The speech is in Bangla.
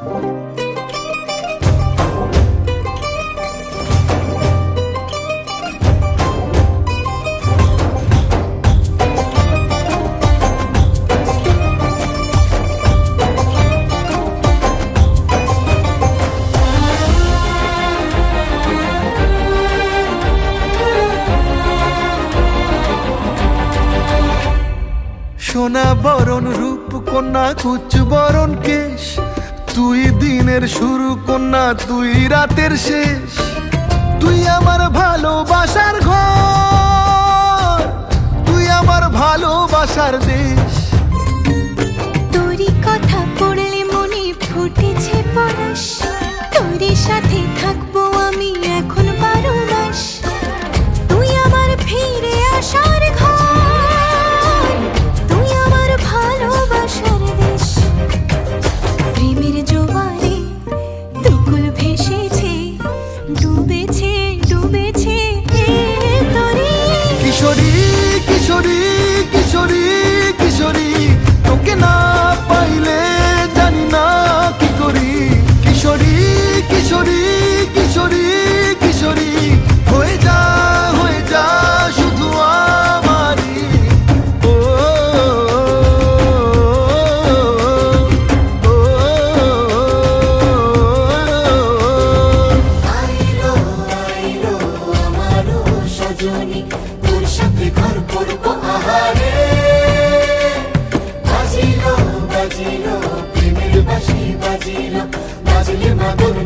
সোনা বরণ রূপ কন্যা কুচ বরণ কেশ। তুই দিনের শুরু কন্যা, তুই রাতের শেষ। তুই আমার ভালোবাসার ঘর, তুই আমার ভালোবাসার দেশ। তোরই কথা পড়লে মনে ফুটেছে পরশ, তোরই সাথে ডুবেছে ডুবেছে কিশোরী। দুজনে তোর সাথে ঘর করব আহারে। বাজিল বাজিল প্রেমের বাসি বাজিল বাজলে মাদুর